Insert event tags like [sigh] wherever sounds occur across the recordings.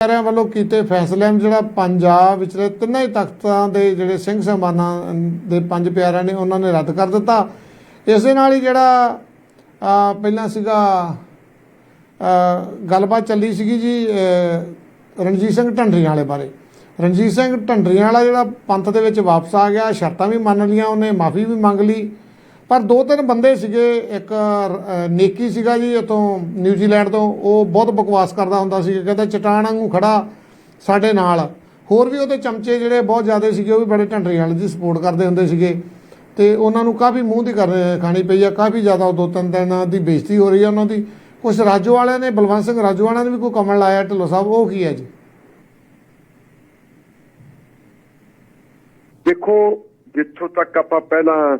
ਪਿਆਰਿਆਂ ਵੱਲੋਂ ਕੀਤੇ ਫੈਸਲਿਆਂ ਨੂੰ ਜਿਹੜਾ ਪੰਜਾਬ ਵਿਚਲੇ ਤਿੰਨਾਂ ਹੀ ਤਖਤਾਂ ਦੇ ਜਿਹੜੇ ਸਿੰਘ ਸਹਿਬਾਨਾਂ ਦੇ ਪੰਜ ਪਿਆਰਿਆਂ ਨੇ ਉਹਨਾਂ ਨੇ ਰੱਦ ਕਰ ਦਿੱਤਾ। ਇਸ ਦੇ ਨਾਲ ਹੀ ਜਿਹੜਾ ਪਹਿਲਾਂ ਸੀਗਾ ਗੱਲਬਾਤ ਚੱਲੀ ਸੀਗੀ ਜੀ ਰਣਜੀਤ ਸਿੰਘ ਢੰਡਰੀਆਂ ਵਾਲੇ ਬਾਰੇ। ਰਣਜੀਤ ਸਿੰਘ ਢੰਡਰੀਆਂ ਵਾਲਾ ਜਿਹੜਾ ਪੰਥ ਦੇ ਵਿੱਚ ਵਾਪਸ ਆ ਗਿਆ, ਸ਼ਰਤਾਂ ਵੀ ਮੰਨ ਲੀਆਂ ਉਹਨੇ, ਮਾਫੀ ਵੀ ਮੰਗ ਲਈ। ਪਰ ਦੋ ਤਿੰਨ ਬੰਦੇ ਸੀਗੇ, ਇੱਕ ਨੇਕੀ ਸੀਗਾ ਜੀ ਉਤੋਂ ਨਿਊਜ਼ੀਲੈਂਡ ਤੋਂ, ਉਹ ਬਹੁਤ ਬਕਵਾਸ ਕਰਦਾ ਹੁੰਦਾ ਸੀ ਕਹਿੰਦਾ ਚਟਾਨ ਵਾਂਗੂ ਖੜਾ ਸਾਡੇ ਨਾਲ। ਹੋਰ ਵੀ ਉਹਦੇ ਚਮਚੇ ਜਿਹੜੇ ਬਹੁਤ ਜ਼ਿਆਦਾ ਸੀਗੇ, ਉਹ ਵੀ ਬੜੇ ਢੰਡਰੀ ਵਾਲੇ ਦੀ ਸਪੋਰਟ ਕਰਦੇ ਹੁੰਦੇ ਸੀਗੇ। ਤੇ ਉਹਨਾਂ ਨੂੰ ਕਾਫੀ ਮੂੰਹ ਦੀ ਕਰ, ਖਾਣੀ ਪਈ ਆ, ਕਾਫੀ ਜ਼ਿਆਦਾ ਉਹ ਦੋ ਤਿੰਨ ਦਿਨਾਂ ਦੀ ਬੇਇੱਜ਼ਤੀ ਹੋ ਰਹੀ ਆ ਉਹਨਾਂ ਦੀ। ਕੁਝ ਰਾਜੋ ਵਾਲਿਆਂ ਨੇ, ਬਲਵੰਤ ਸਿੰਘ ਰਾਜੋ ਵਾਲਿਆਂ ਨੇ ਵੀ ਕੋਈ ਕਮਲ ਲਾਇਆ, ਢਿੱਲੋਂ ਸਾਹਿਬ, ਉਹ ਕੀ ਹੈ ਜੀ? ਦੇਖੋ, ਜਿੱਥੋਂ ਤੱਕ ਆਪਾਂ ਪਹਿਲਾਂ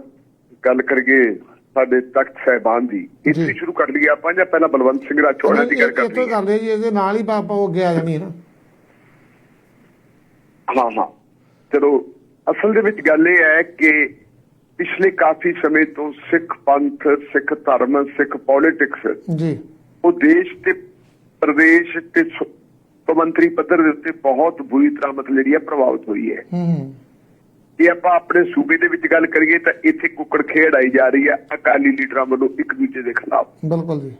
ਗੱਲ ਕਰੀਏ ਸਾਡੇ ਤਖਤ ਸਾਹਿਬਾਨ ਦੀ ਇੱਥੇ। ਸ਼ੁਰੂ ਕਰ ਲਈਏ ਆਪਾਂ ਜਾਂ ਪਹਿਲਾਂ ਬਲਵੰਤ ਸਿੰਘ ਰਾਠੌੜਾ ਦੀ ਗੱਲ ਇੱਥੋਂ ਕਰਨੀ ਕਰ ਲਿਆ ਜੀ ਇਹਦੇ ਨਾਲ ਹੀ ਆਪਾਂ ਉਹ ਅੱਗੇ ਆ ਜਾਣੀ ਹੈ ਨਾ। ਹਾਂ ਹਾਂ। ਚਲੋ ਅਸਲ ਦੇ ਵਿੱਚ ਗੱਲ ਇਹ ਹੈ ਕਿ ਪਿਛਲੇ ਕਾਫੀ ਸਮੇਂ ਤੋਂ ਸਿੱਖ ਪੰਥ ਸਿੱਖ ਧਰਮ ਸਿੱਖ ਪੋਲਿਟਿਕਸ ਜੀ। ਉਹ ਦੇਸ਼ ਤੇ ਪ੍ਰਦੇਸ਼ ਤੇ ਕੌਮਾਂਤਰੀ ਪੱਧਰ ਦੇ ਉੱਤੇ ਬਹੁਤ ਬੁਰੀ ਤਰ੍ਹਾਂ ਮਤਲਬ ਜਿਹੜੀ ਹੈ ਪ੍ਰਭਾਵਿਤ ਹੋਈ ਹੈ। ਹੂੰ ਹੂੰ। ਜੇ ਆਪਾਂ ਆਪਣੇ ਸੂਬੇ ਦੇ ਵਿੱਚ ਗੱਲ ਕਰੀਏ ਤਾਂ ਇੱਥੇ ਕੁੱਕੜ ਖੇਡ ਆਈ ਜਾ ਰਹੀ ਹੈ ਅਕਾਲੀ ਲੀਡਰਾਂ ਵੱਲੋਂ ਇੱਕ ਦੂਜੇ ਦੇ ਖਿਲਾਫ। ਬਿਲਕੁਲ ਜੀ।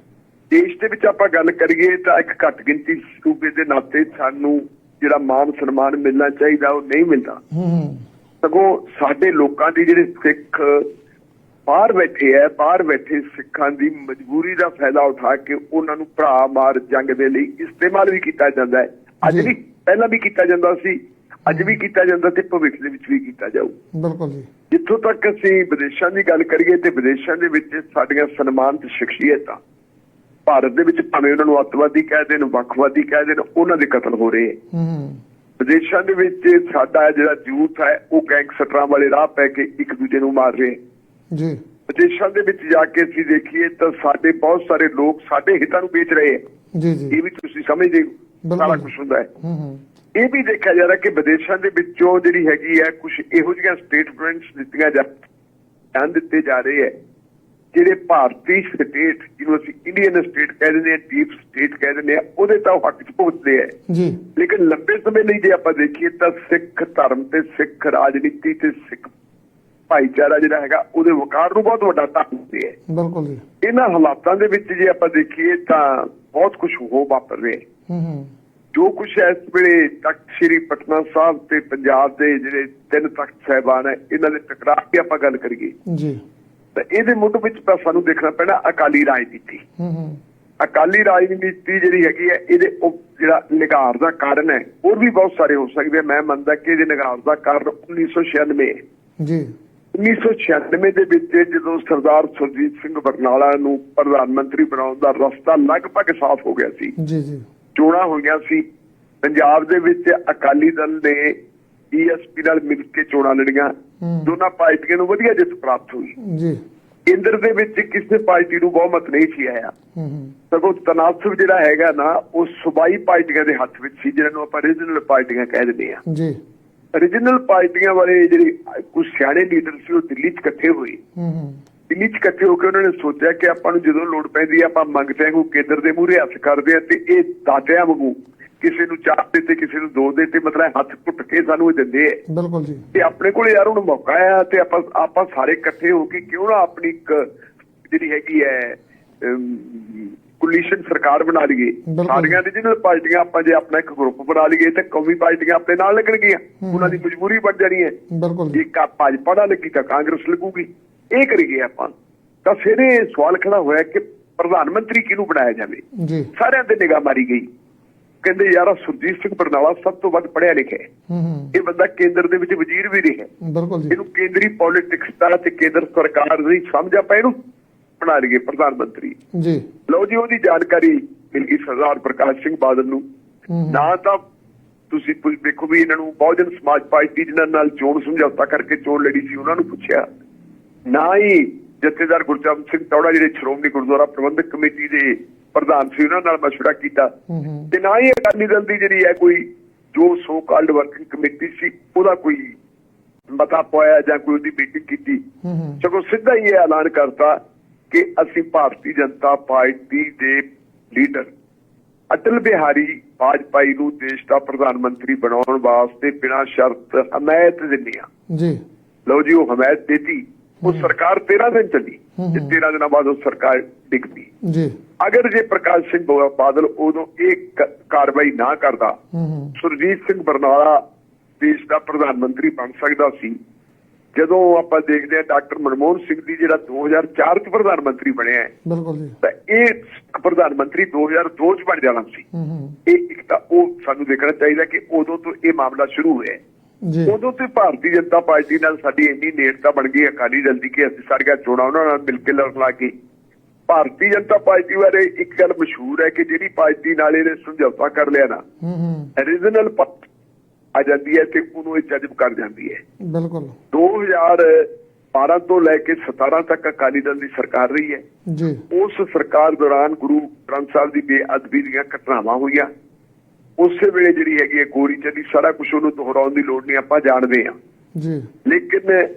ਦੇਸ਼ ਦੇ ਵਿੱਚ ਆਪਾਂ ਗੱਲ ਕਰੀਏ ਤਾਂ ਇੱਕ ਘੱਟ ਗਿਣਤੀ ਸੂਬੇ ਦੇ ਨਾਤੇ ਸਾਨੂੰ ਜਿਹੜਾ ਮਾਨ ਸਨਮਾਨ ਮਿਲਣਾ ਚਾਹੀਦਾ ਉਹ ਨਹੀਂ ਮਿਲਦਾ। ਹੂੰ ਹੂੰ। ਸਗੋਂ ਸਾਡੇ ਲੋਕਾਂ ਦੀ ਜਿਹੜੇ ਸਿੱਖ ਬਾਹਰ ਬੈਠੇ ਐ ਬਾਹਰ ਬੈਠੇ ਸਿੱਖਾਂ ਦੀ ਮਜਬੂਰੀ ਦਾ ਫਾਇਦਾ ਉਠਾ ਕੇ ਉਹਨਾਂ ਨੂੰ ਭਰਾ ਮਾਰ ਜੰਗ ਦੇ ਲਈ ਇਸਤੇਮਾਲ ਵੀ ਕੀਤਾ ਜਾਂਦਾ ਹੈ। ਅੱਜ। ਵੀ ਪਹਿਲਾਂ ਵੀ ਕੀਤਾ ਜਾਂਦਾ ਸੀ ਅੱਜ ਵੀ ਕੀਤਾ ਜਾਂਦਾ ਤੇ ਭਵਿੱਖ ਦੇ ਵਿੱਚ ਵੀ ਕੀਤਾ ਜਾਊ। ਬਿਲਕੁਲ ਜੀ। ਜਿੱਥੋਂ ਤੱਕ ਅਸੀਂ ਵਿਦੇਸ਼ਾਂ ਦੀ ਗੱਲ ਕਰੀਏ ਤੇ ਵਿਦੇਸ਼ਾਂ ਦੇ ਵਿੱਚ ਸਾਡੀਆਂ ਸਨਮਾਨਿਤ ਸ਼ਖਸੀਅਤਾਂ ਭਾਰਤ ਦੇ ਵਿੱਚ ਭਾਵੇਂ ਉਹਨਾਂ ਨੂੰ ਅੱਤਵਾਦੀ ਕਹਿ ਦੇਣ ਵੱਖਵਾਦੀ ਕਹਿ ਦੇਣ ਉਹਨਾਂ ਦੇ ਕਤਲ ਹੋ ਰਹੇ। ਹੈ ਵਿਦੇਸ਼ਾਂ ਦੇ ਵਿੱਚ ਸਾਡਾ ਜਿਹੜਾ ਯੂਥ ਹੈ ਉਹ ਗੈਂਗਸਟਰਾਂ ਵਾਲੇ ਰਾਹ ਪੈ ਕੇ ਇੱਕ ਦੂਜੇ ਨੂੰ ਮਾਰ ਰਹੇ। ਜੀ। ਵਿਦੇਸ਼ਾਂ ਦੇ ਵਿੱਚ ਜਾ ਕੇ ਅਸੀਂ ਦੇਖੀਏ ਤਾਂ ਸਾਡੇ ਬਹੁਤ ਸਾਰੇ ਲੋਕ ਸਾਡੇ ਹਿੱਤਾਂ ਨੂੰ ਵੇਚ ਰਹੇ ਹੈ ਜੀ ਜੀ। ਇਹ ਵੀ ਤੁਸੀਂ ਸਮਝਦੇ ਹੋ। ਸਾਰਾ ਕੁਝ ਹੁੰਦਾ ਹੈ। ਹੂੰ ਹੂੰ। ਇਹ ਵੀ ਦੇਖਿਆ ਜਾ ਰਿਹਾ ਕਿ ਵਿਦੇਸ਼ਾਂ ਦੇ ਵਿੱਚੋਂ ਜਿਹੜੀ ਹੈਗੀ ਹੈ ਕੁਝ ਇਹੋ ਜਿਹੀਆਂ ਸਟੇਟਮੈਂਟਸ ਦਿੱਤੀਆਂ ਜਾ ਧਿਆਨ ਦਿੱਤੇ ਜਾ ਰਹੇ ਹੈ ਜਿਹੜੇ ਭਾਰਤੀ ਸਟੇਟ ਜਿਹਨੂੰ ਅਸੀਂ ਇੰਡੀਅਨ ਸਟੇਟ ਕਹਿ ਦਿੰਦੇ ਡੀਪ ਸਟੇਟ ਕਹਿ ਦਿੰਦੇ ਉਹਦੇ ਤਾਂ ਹੱਕ 'ਚ ਪਹੁੰਚਦੇ ਹੈ। ਜੀ। ਲੇਕਿਨ ਲੰਬੇ ਸਮੇਂ ਲਈ ਜੇ ਆਪਾਂ ਦੇਖੀਏ ਤਾਂ ਸਿੱਖ ਧਰਮ ਤੇ ਸਿੱਖ ਰਾਜਨੀਤੀ ਤੇ ਸਿੱਖ ਭਾਈਚਾਰਾ ਜਿਹੜਾ ਹੈਗਾ ਉਹਦੇ ਵਕਾਰ ਨੂੰ ਬਹੁਤ ਵੱਡਾ ਧੱਕ ਹੁੰਦੇ ਹੈ। ਬਿਲਕੁਲ ਜੀ। ਇਹਨਾਂ ਹਾਲਾਤਾਂ ਦੇ ਵਿੱਚ ਜੇ ਆਪਾਂ ਦੇਖੀਏ ਤਾਂ ਬਹੁਤ ਕੁਝ ਹੋ ਵਾਪਰ ਰਿਹਾ ਹੈ। ਹੂੰ ਹੂੰ। ਜੋ ਕੁਝ ਇਸ ਵੇਲੇ ਤਖਤ ਸ੍ਰੀ ਪਟਨਾ ਸਾਹਿਬ ਤੇ ਪੰਜਾਬ ਦੇ ਜਿਹੜੇ ਤਿੰਨ ਤਖਤ ਸਾਹਿਬਾਨ ਹੈ ਇਹਨਾਂ ਦੇ ਟਕਰਾਅ ਦੀ ਆਪਾਂ ਗੱਲ ਕਰੀਏ। ਜੀ। ਤਾਂ ਇਹਦੇ ਮੁੱਢ ਵਿੱਚ ਤਾਂ ਸਾਨੂੰ ਦੇਖਣਾ ਪੈਣਾ ਅਕਾਲੀ ਰਾਜਨੀਤੀ। ਹੂੰ ਹੂੰ। ਅਕਾਲੀ ਰਾਜਨੀਤੀ ਜਿਹੜੀ ਹੈਗੀ ਹੈ ਇਹਦੇ ਉਹ ਜਿਹੜਾ ਨਿਗਾਰ ਦਾ ਕਾਰਨ ਹੈ ਹੋਰ ਵੀ ਬਹੁਤ ਸਾਰੇ ਹੋ ਸਕਦੇ। ਮੈਂ ਮੰਨਦਾ ਕਿ ਇਹਦੇ ਨਿਗਾਰ ਦਾ ਕਾਰਨ 1996 ਹੈ। ਜੀ। 1996 ਦੇ ਵਿੱਚ ਜਦੋਂ ਸਰਦਾਰ ਸੁਰਜੀਤ ਸਿੰਘ ਬਰਨਾਲਾ ਨੂੰ ਪ੍ਰਧਾਨ ਮੰਤਰੀ ਬਣਾਉਣ ਦਾ ਰਸਤਾ ਲਗਭਗ ਸਾਫ਼ ਹੋ ਗਿਆ ਸੀ। ਜੀ ਜੀ। ਚੋਣਾਂ ਹੋਈਆਂ ਸੀ। ਪੰਜਾਬ ਦੇ ਵਿੱਚ ਅਕਾਲੀ ਦਲ ਨੇ ਈਐਸਪੀ ਨਾਲ ਮਿਲ ਕੇ ਚੋਣਾਂ ਲੜੀਆਂ। ਦੋਨਾਂ ਪਾਰਟੀਆਂ ਨੂੰ ਵਧੀਆ ਜਿੱਤ ਪ੍ਰਾਪਤ ਹੋਈ। ਜੀ। ਕੇਂਦਰ ਦੇ ਵਿੱਚ ਕਿਸੇ ਪਾਰਟੀ ਨੂੰ ਬਹੁਮਤ ਨਹੀਂ ਸੀ ਆਇਆ। ਸਗੋਂ ਤਨਾਸਬ ਜਿਹੜਾ ਹੈਗਾ ਨਾ ਉਹ ਸੁਬਾਈ ਪਾਰਟੀਆਂ ਦੇ ਹੱਥ ਵਿੱਚ ਸੀ ਜਿਹਨਾਂ ਨੂੰ ਆਪਾਂ ਰੀਜਨਲ ਪਾਰਟੀਆਂ ਕਹਿ ਦਿੰਦੇ ਆ ਜੀ। ਰੀਜਨਲ ਪਾਰਟੀਆਂ ਵਾਲੇ ਜਿਹੜੇ ਕੁਝ ਸਿਆਣੇ ਲੀਡਰ ਸੀ ਉਹ ਦਿੱਲੀ 'ਚ ਇਕੱਠੇ ਹੋਏ। ਦਿੱਲੀ 'ਚ ਇਕੱਠੇ ਹੋ ਕੇ ਉਹਨਾਂ ਨੇ ਸੋਚਿਆ ਕਿ ਆਪਾਂ ਨੂੰ ਜਦੋਂ ਲੋੜ ਪੈਂਦੀ ਆ ਆਪਾਂ ਮੰਗਦੇ ਹਾਂ ਕੇਂਦਰ ਦੇ ਮੂਹਰੇ ਹੱਥ ਕਰਦੇ ਆ ਤੇ ਇਹ ਦਾਤਿਆਂ ਵਾਂਗੂ ਕਿਸੇ ਨੂੰ ਚਾਰ ਦੇ ਤੇ ਕਿਸੇ ਨੂੰ ਦੋ ਦੇ ਤੇ ਮਤਲਬ ਹੱਥ ਘੁੱਟ ਕੇ ਸਾਨੂੰ ਇਹ ਦਿੰਦੇ ਆ। ਬਿਲਕੁਲ ਜੀ। ਤੇ ਆਪਣੇ ਕੋਲ ਯਾਰ ਹੁਣ ਮੌਕਾ ਆ ਤੇ ਆਪਾਂ ਆਪਾਂ ਸਾਰੇ ਇਕੱਠੇ ਹੋ ਕੇ ਕਿਉਂ ਨਾ ਆਪਣੀ ਇੱਕ ਜਿਹੜੀ ਹੈਗੀ ਹੈ ਕੋਲੀਸ਼ਨ ਸਰਕਾਰ ਬਣਾ ਲਈਏ। ਸਾਰੀਆਂ ਰੀਜਨਲ ਪਾਰਟੀਆਂ ਆਪਾਂ ਜੇ ਆਪਣਾ ਇੱਕ ਗਰੁੱਪ ਬਣਾ ਲਈਏ ਤੇ ਕੌਮੀ ਪਾਰਟੀਆਂ ਆਪਣੇ ਨਾਲ ਲੱਗਣਗੀਆਂ। ਉਹਨਾਂ ਦੀ ਮਜਬੂਰੀ ਬਣ ਜਾਣੀ ਹੈ। ਬਿਲਕੁਲ ਜੀ। ਆ ਭਾਜਪਾ ਨਾਲ ਲੱਗੀ ਤਾਂ ਕਾਂਗਰਸ ਲੱਗੂਗੀ। ਇਹ ਕਰੀਏ ਆਪਾਂ ਤਾਂ ਫਿਰ ਇਹ ਸਵਾਲ ਖੜਾ ਹੋਇਆ ਕਿ ਪ੍ਰਧਾਨ ਮੰਤਰੀ ਕਿਹਨੂੰ ਬਣਾਇਆ ਜਾਵੇ? ਜੀ। ਸਾਰਿਆਂ ਤੇ ਨਿਗਾਹ ਮਾਰੀ ਗਈ। ਕਹਿੰਦੇ ਯਾਰ ਸੁਰਜੀਤ ਸਿੰਘ ਬਰਨਾਲਾ ਸਭ ਤੋਂ ਵੱਧ ਪੜ੍ਹਿਆ ਲਿਖਿਆ ਇਹ ਬੰਦਾ ਕੇਂਦਰ ਦੇ ਵਿੱਚ ਵਜ਼ੀਰ ਵੀ ਰਿਹਾ ਬਿਲਕੁਲ ਜੀ। ਇਹਨੂੰ ਕੇਂਦਰੀ ਪੋਲਿਟਿਕਸ ਦਾ ਤੇ ਕੇਂਦਰ ਸਰਕਾਰ ਦੀ ਸਮਝ ਆਪਾਂ ਇਹਨੂੰ ਬਣਾ ਲਈਏ ਪ੍ਰਧਾਨ ਮੰਤਰੀ। ਜੀ। ਲਓ ਜੀ ਉਹਦੀ ਜਾਣਕਾਰੀ ਮਿਲ ਗਈ ਸਰਦਾਰ ਪ੍ਰਕਾਸ਼ ਸਿੰਘ ਬਾਦਲ ਨੂੰ। ਨਾ ਤਾਂ ਤੁਸੀਂ ਦੇਖੋ ਵੀ ਇਹਨਾਂ ਨੂੰ ਬਹੁਜਨ ਸਮਾਜ ਪਾਰਟੀ ਜਿਨ੍ਹਾਂ ਨਾਲ ਚੋਣ ਸਮਝੌਤਾ ਕਰਕੇ ਚੋਣ ਲੜੀ ਸੀ ਉਹਨਾਂ ਨੂੰ ਪੁੱਛਿਆ। ਨਾ ਹੀ ਜਥੇਦਾਰ ਗੁਰਚਰਨ ਸਿੰਘ ਤੌੜਾ ਜਿਹੜੇ ਸ਼੍ਰੋਮਣੀ ਗੁਰਦੁਆਰਾ ਪ੍ਰਬੰਧਕ ਕਮੇਟੀ ਦੇ ਪ੍ਰਧਾਨ ਸੀ ਉਹਨਾਂ ਨਾਲ ਮਸ਼ਵਰਾ ਕੀਤਾ। ਤੇ ਨਾ ਹੀ ਅਕਾਲੀ ਦਲ ਦੀ ਜਿਹੜੀ ਹੈ ਕੋਈ ਜੋ ਸੋ ਕਾਲਡ ਵਰਕਿੰਗ ਕਮੇਟੀ ਸੀ ਉਹਦਾ ਕੋਈ ਮਤਾ ਪਾਇਆ ਜਾਂ ਕੋਈ ਉਹਦੀ ਮੀਟਿੰਗ ਕੀਤੀ। ਸਗੋਂ ਸਿੱਧਾ ਹੀ ਇਹ ਐਲਾਨ ਕਰਤਾ ਕਿ ਅਸੀਂ ਭਾਰਤੀ ਜਨਤਾ ਪਾਰਟੀ ਦੇ ਲੀਡਰ ਅਟਲ ਬਿਹਾਰੀ ਵਾਜਪਾਈ ਨੂੰ ਦੇਸ਼ ਦਾ ਪ੍ਰਧਾਨ ਮੰਤਰੀ ਬਣਾਉਣ ਵਾਸਤੇ ਬਿਨਾਂ ਸ਼ਰਤ ਹਮਾਇਤ ਦਿੰਦੀ ਆ ਜੀ। ਲਓ ਜੀ ਉਹ ਹਮਾਇਤ ਦਿੱਤੀ। ਉਹ ਸਰਕਾਰ 13 ਦਿਨ ਚੱਲੀ ਤੇ 13 ਦਿਨਾਂ ਬਾਅਦ ਉਹ ਸਰਕਾਰ ਡਿੱਗ ਪਈ ਜੀ। ਅਗਰ ਜੇ ਪ੍ਰਕਾਸ਼ ਸਿੰਘ ਬਾਦਲ ਉਦੋਂ ਇਹ ਕਾਰਵਾਈ ਨਾ ਕਰਦਾ ਸੁਰਜੀਤ ਸਿੰਘ ਬਰਨਾਲਾ ਦੇਸ਼ ਦਾ ਪ੍ਰਧਾਨ ਮੰਤਰੀ ਬਣ ਸਕਦਾ ਸੀ ਜਦੋਂ ਆਪਾਂ ਦੇਖਦੇ ਹਾਂ ਡਾਕਟਰ ਮਨਮੋਹਨ ਸਿੰਘ ਦੀ ਜਿਹੜਾ 2004 ਚ ਪ੍ਰਧਾਨ ਮੰਤਰੀ ਬਣਿਆ ਹੈ, ਬਿਲਕੁਲ ਜੀ। ਤਾਂ ਇਹ ਪ੍ਰਧਾਨ ਮੰਤਰੀ 2002 ਚ ਬਣ ਜਾਣਾ ਸੀ। ਇਹ ਇੱਕ ਤਾਂ ਉਹ ਸਾਨੂੰ ਦੇਖਣਾ ਚਾਹੀਦਾ ਕਿ ਉਦੋਂ ਤੋਂ ਇਹ ਮਾਮਲਾ ਸ਼ੁਰੂ ਹੋਇਆ ਉਦੋਂ ਤੇ ਭਾਰਤੀ ਜਨਤਾ ਪਾਰਟੀ ਨਾਲ ਸਾਡੀ ਇੰਨੀ ਨੇੜਤਾ ਬਣ ਗਈ ਅਕਾਲੀ ਦਲ ਦੀ ਕਿ ਅਸੀਂ ਸਾਰੀਆਂ ਚੋਣਾਂ ਉਹਨਾਂ ਨਾਲ ਮਿਲ ਕੇ ਲੜਨ ਲੱਗ ਗਏ ਭਾਰਤੀ ਜਨਤਾ ਪਾਰਟੀ ਬਾਰੇ ਇੱਕ ਗੱਲ ਮਸ਼ਹੂਰ ਹੈ ਕਿ ਜਿਹੜੀ ਪਾਰਟੀ ਨਾਲ ਇਹਨੇ ਸਮਝੌਤਾ ਕਰ ਲਿਆ ਨਾ ਹੂੰ ਹੂੰ। ਰੀਜਨਲ ਆ ਜਾਂਦੀ ਹੈ ਤੇ ਉਹਨੂੰ ਇਹ ਜਜ਼ਬ ਕਰ ਜਾਂਦੀ ਹੈ। ਬਿਲਕੁਲ। 2012 ਤੋਂ ਲੈ ਕੇ 17 ਤੱਕ ਅਕਾਲੀ ਦਲ ਦੀ ਸਰਕਾਰ ਰਹੀ ਹੈ। ਜੀ। ਉਸ ਸਰਕਾਰ ਦੌਰਾਨ ਗੁਰੂ ਗ੍ਰੰਥ ਸਾਹਿਬ ਦੀ ਬੇਅਦਬੀ ਦੀਆਂ ਘਟਨਾਵਾਂ ਹੋਈਆਂ। ਉਸੇ ਵੇਲੇ ਜਿਹੜੀ ਹੈਗੀ ਹੈ ਗੋਰੀ ਚੱਲੀ ਸਾਰਾ ਕੁਝ ਉਹਨੂੰ ਦੁਹਰਾਉਣ ਦੀ ਲੋੜ ਨਹੀਂ ਆਪਾਂ ਜਾਣਦੇ ਹਾਂ। ਜੀ। ਲੇਕਿਨ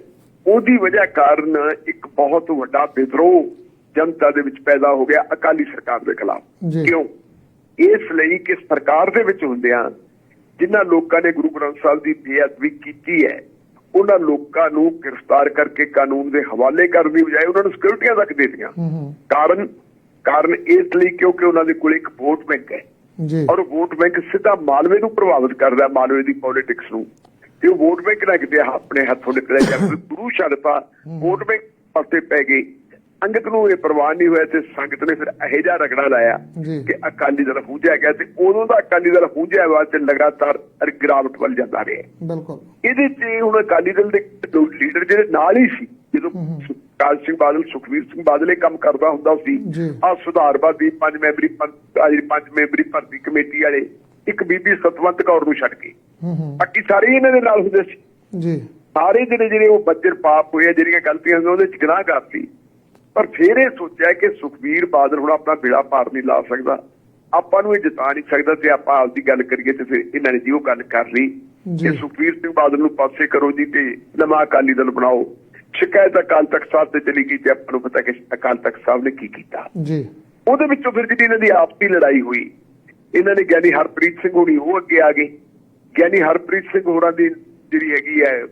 ਉਹਦੀ ਵਜ੍ਹਾ ਕਾਰਨ ਇੱਕ ਬਹੁਤ ਵੱਡਾ ਵਿਦਰੋਹ ਜਨਤਾ ਦੇ ਵਿੱਚ ਪੈਦਾ ਹੋ ਗਿਆ ਅਕਾਲੀ ਸਰਕਾਰ ਦੇ ਖਿਲਾਫ। ਕਿਉਂ? ਇਸ ਲਈ ਕਿ ਸਰਕਾਰ ਦੇ ਵਿੱਚ ਹੁੰਦਿਆਂ ਜਿਨ੍ਹਾਂ ਲੋਕਾਂ ਨੇ ਗੁਰੂ ਗ੍ਰੰਥ ਸਾਹਿਬ ਦੀ ਬੇਅਦਬੀ ਕੀਤੀ ਹੈ ਉਹਨਾਂ ਲੋਕਾਂ ਨੂੰ ਗ੍ਰਿਫਤਾਰ ਕਰਕੇ ਕਾਨੂੰਨ ਦੇ ਹਵਾਲੇ ਕਰਨ ਦੀ ਬਜਾਏ ਉਹਨਾਂ ਨੂੰ ਸਿਕਿਉਰਿਟੀਆਂ ਤੱਕ ਦੇ ਦਿੱਤੀਆਂ ਕਾਰਨ ਕਾਰਨ ਇਸ ਲਈ ਕਿਉਂਕਿ ਉਹਨਾਂ ਦੇ ਕੋਲ ਇੱਕ ਵੋਟ ਬੈਂਕ ਹੈ। ਜੀ। ਔਰ ਵੋਟ ਬੈਂਕ ਸਿੱਧਾ ਮਾਲਵੇ ਨੂੰ ਪ੍ਰਭਾਵਿਤ ਕਰਦਾ ਹੈ, ਮਾਲਵੇ ਦੀ ਪੋਲਿਟਿਕਸ ਨੂੰ। ਤੇ ਉਹ ਵੋਟ ਬੈਂਕ ਨਾਲ ਕਿਤੇ ਆਪਣੇ ਹੱਥੋਂ ਨਿਕਲਿਆ ਜਾਂ ਕੋਈ [coughs] ਗੁਰੂ ਛੱਡਤਾ ਵੋਟ ਬੈਂਕ ਪਾਸੇ ਪੈ ਗਈ। ਅੰਗਤ ਨੂੰ ਇਹ ਪ੍ਰਵਾਹ ਨਹੀਂ ਹੋਇਆ ਤੇ ਸੰਗਤ ਨੇ ਫਿਰ ਇਹੋ ਜਿਹਾ ਰਗੜਾ ਲਾਇਆ। ਕਿ ਅਕਾਲੀ ਦਲ ਹੂੰਝਿਆ ਗਿਆ ਤੇ ਉਦੋਂ ਦਾ ਅਕਾਲੀ ਦਲ ਹੂੰਝਿਆ ਹੋਇਆ ਤੇ ਲਗਾਤਾਰ ਗਿਰਾਵਟ ਵੱਲ ਜਾਂਦਾ ਰਿਹਾ। ਬਿਲਕੁਲ। ਇਹਦੇ ਚ ਹੁਣ ਅਕਾਲੀ ਦਲ ਦੇ ਲੀਡਰ ਜਿਹੜੇ ਨਾਲ ਹੀ ਸੀ ਜਦੋਂ ਕਾਲ ਸਿੰਘ ਬਾਦਲ ਸੁਖਵੀਰ ਸਿੰਘ ਬਾਦਲ ਇਹ ਕੰਮ ਕਰਦਾ ਹੁੰਦਾ ਸੀ। ਆ ਸੁਧਾਰਵਾਦੀ ਪੰਜ ਮੈਂਬਰੀ ਪੰਜ ਮੈਂਬਰੀ ਭਰਤੀ ਕਮੇਟੀ ਵਾਲੇ ਇੱਕ ਬੀਬੀ ਸਤਵੰਤ ਕੌਰ ਨੂੰ ਛੱਡ ਕੇ। ਬਾਕੀ ਸਾਰੇ ਇਹਨਾਂ ਦੇ ਨਾਲ ਹੁੰਦੇ ਸੀ। ਜੀ। ਸਾਰੇ ਜਿਹੜੇ ਜਿਹੜੇ ਉਹ ਬੱਜਰ ਪਾਪ ਹੋਏ ਜਿਹੜੀਆਂ ਗਲਤੀਆਂ ਉਹਦੇ ਚ ਗੁਨਾਹਗਾਰ ਸੀ ਪਰ ਫਿਰ ਇਹ ਸੋਚਿਆ ਕਿ ਸੁਖਵੀਰ ਬਾਦਲ ਹੁਣ ਆਪਣਾ ਬੇੜਾ ਪਾਰ ਨਹੀਂ ਲਾ ਸਕਦਾ। ਆਪਾਂ ਨੂੰ ਇਹ ਜਿਤਾ ਨਹੀਂ ਸਕਦਾ ਤੇ ਆਪਾਂ ਆਪਦੀ ਗੱਲ ਕਰੀਏ ਤੇ ਫਿਰ ਇਹਨਾਂ ਨੇ ਜੀ ਉਹ ਗੱਲ ਕਰ ਲਈ। ਕਿ ਸੁਖਵੀਰ ਸਿੰਘ ਬਾਦਲ ਨੂੰ ਪਾਸੇ ਕਰੋ ਜੀ ਤੇ ਨਵਾਂ ਅਕਾਲੀ ਦਲ ਬਣਾਓ। ਸ਼ਿਕਾਇਤ ਅਕਾਲ ਤਖਤ ਸਾਹਿਬ ਤੇ ਚਲੀ ਗਈ ਤੇ ਆਪਾਂ ਨੂੰ ਪਤਾ ਕਿ ਅਕਾਲ ਤਖਤ ਸਾਹਿਬ ਨੇ ਕੀ ਕੀਤਾ। ਜੀ। ਉਹਦੇ ਵਿੱਚੋਂ ਫਿਰ ਜਿਹੜੀ ਇਹਨਾਂ ਦੀ ਆਪਸੀ ਲੜਾਈ ਹੋਈ ਇਹਨਾਂ ਨੇ ਗਿਆਨੀ ਹਰਪ੍ਰੀਤ ਸਿੰਘ ਹੋਣੀ ਉਹ ਅੱਗੇ ਆ ਗਏ। ਗਿਆਨੀ ਹਰਪ੍ਰੀਤ ਸਿੰਘ ਹੋਰਾਂ ਦੀ ਜਿਹੜੀ ਹੈਗੀ ਹੈ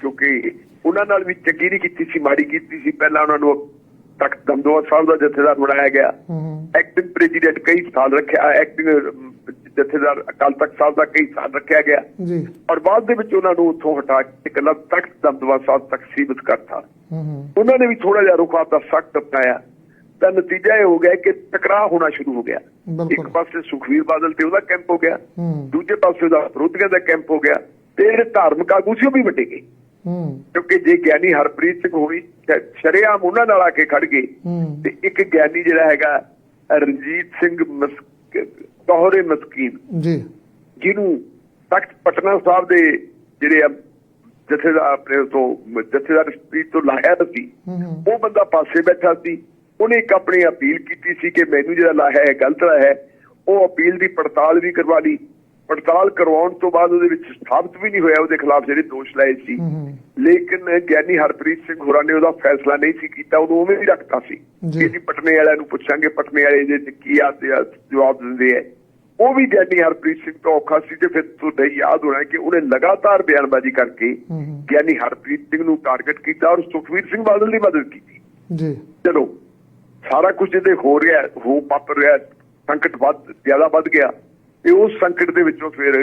ਕਿਉਂਕਿ ਉਹਨਾਂ ਨਾਲ ਵੀ ਚੰਗੀ ਨਹੀਂ ਕੀਤੀ ਸੀ ਮਾੜੀ ਕੀਤੀ ਸੀ। ਪਹਿਲਾਂ ਉਹਨਾਂ ਨੂੰ ਤਖਤ ਦਮਦਮਾ ਸਾਹਿਬ ਦਾ ਜਥੇਦਾਰ ਬਣਾਇਆ ਗਿਆ। ਐਕਟਿੰਗ ਪ੍ਰੈਜ਼ੀਡੈਂਟ ਕਈ ਸਾਲ ਰੱਖਿਆ ਐਕਟਿੰਗ ਜਥੇਦਾਰ ਅਕਾਲ ਤਖਤ ਸਾਹਿਬ ਦਾ ਕਈ ਸਾਲ ਰੱਖਿਆ ਗਿਆ। ਜੀ। ਔਰ ਬਾਅਦ ਦੇ ਵਿੱਚ ਉਹਨਾਂ ਨੂੰ ਉੱਥੋਂ ਹਟਾ ਕੇ ਇਕੱਲਾ ਤਖਤ ਦਮਦਮਾ ਸਾਹਿਬ ਤੱਕ ਸੀਮਿਤ ਕਰਤਾ। ਉਹਨਾਂ ਨੇ ਵੀ ਥੋੜਾ ਜਿਹਾ ਰੁਖ ਆਪਦਾ ਸਖਤ ਅਪਣਾਇਆ। ਤਾਂ ਨਤੀਜਾ ਇਹ ਹੋ ਗਿਆ ਕਿ ਟਕਰਾਅ ਹੋਣਾ ਸ਼ੁਰੂ ਹੋ ਗਿਆ। ਇੱਕ ਪਾਸੇ ਸੁਖਵੀਰ ਬਾਦਲ ਤੇ ਉਹਦਾ ਕੈਂਪ ਹੋ ਗਿਆ। ਦੂਜੇ ਪਾਸੇ ਉਹਦਾ ਵਿਰੋਧੀਆਂ ਦਾ ਕੈਂਪ ਹੋ ਗਿਆ। ਤੇ ਜਿਹੜੇ ਧਾਰਮਿਕ ਆਗੂ ਸੀ ਉਹ ਵੀ ਵੱਡੇ ਗਏ। ਹੂੰ। ਕਿਉਂਕਿ ਜੇ ਗਿਆਨੀ ਹਰਪ੍ਰੀਤ ਸਿੰਘ ਹੋਈ ਸ਼ਰੇਆਮ ਉਹਨਾਂ ਨਾਲ ਆ ਕੇ ਖੜ ਗਏ। ਤੇ ਇੱਕ ਗਿਆਨੀ ਜਿਹੜਾ ਹੈਗਾ ਰਣਜੀਤ ਸਿੰਘ ਮਸਕ ਤੋਹਰੇ ਮਸਕੀਨ। ਜੀ। ਜਿਹਨੂੰ ਤਖਤ ਪਟਨਾ ਸਾਹਿਬ ਦੇ ਜਿਹੜੇ ਜਥੇਦਾਰ ਆਪਣੇ ਤੋਂ ਜਥੇਦਾਰ ਸਪੀਡ ਤੋਂ ਲਾਇਆ ਸੀ। ਉਹ ਬੰਦਾ ਪਾਸੇ ਬੈਠਾ ਸੀ। ਉਹਨੇ ਇੱਕ ਆਪਣੀ ਅਪੀਲ ਕੀਤੀ ਸੀ ਕਿ ਮੈਨੂੰ ਜਿਹੜਾ ਲਾਇਆ ਹੈ ਗਲਤ ਹੈ ਉਹ ਅਪੀਲ ਦੀ ਪੜਤਾਲ ਵੀ ਕਰਵਾ ਲਈ। ਪੜਤਾਲ ਕਰਵਾਉਣ ਤੋਂ ਬਾਅਦ ਉਹਦੇ ਵਿੱਚ ਸਥਾਪਿਤ ਵੀ ਨਹੀਂ ਹੋਇਆ ਉਹਦੇ ਖਿਲਾਫ ਜਿਹੜੇ ਦੋਸ਼ ਲਾਏ ਸੀ। ਲੇਕਿਨ ਗਿਆਨੀ ਹਰਪ੍ਰੀਤ ਸਿੰਘ ਹੋਰਾਂ ਨੇ ਉਹਦਾ ਫੈਸਲਾ ਨਹੀਂ ਸੀ ਕੀਤਾ ਉਹਨੂੰ ਉਵੇਂ ਹੀ ਰੱਖਤਾ ਸੀ। ਕਿ ਜੀ ਪਟਨੇ ਵਾਲਿਆਂ ਨੂੰ ਪੁੱਛਾਂਗੇ ਪਟਨੇ ਵਾਲੇ ਇਹਦੇ 'ਚ ਕੀ ਆ ਤੇ ਆ ਜਵਾਬ ਦਿੰਦੇ ਆ। ਉਹ ਵੀ ਗਿਆਨੀ ਹਰਪ੍ਰੀਤ ਸਿੰਘ ਤੋਂ ਔਖਾ ਸੀ ਤੇ ਫਿਰ ਤੁਹਾਡਾ ਯਾਦ ਹੋਣਾ ਕਿ ਉਹਨੇ ਲਗਾਤਾਰ ਬਿਆਨਬਾਜ਼ੀ ਕਰਕੇ ਗਿਆਨੀ ਹਰਪ੍ਰੀਤ ਸਿੰਘ ਨੂੰ ਟਾਰਗੇਟ ਕੀਤਾ ਔਰ ਸੁਖਵੀਰ ਸਿੰਘ ਬਾਦਲ ਦੀ ਮਦਦ ਕੀਤੀ। ਜੀ। ਚਲੋ ਸਾਰਾ ਕੁਝ ਜਿਹਦੇ ਹੋ ਰਿਹਾ ਹੋ ਪਾਤਰ ਰਿਹਾ ਸੰਕਟ ਵੱਧ ਜ਼ਿਆਦਾ ਵੱਧ ਗਿਆ। ਤੇ ਉਸ ਸੰਕਟ ਦੇ ਵਿੱਚੋਂ ਫਿਰ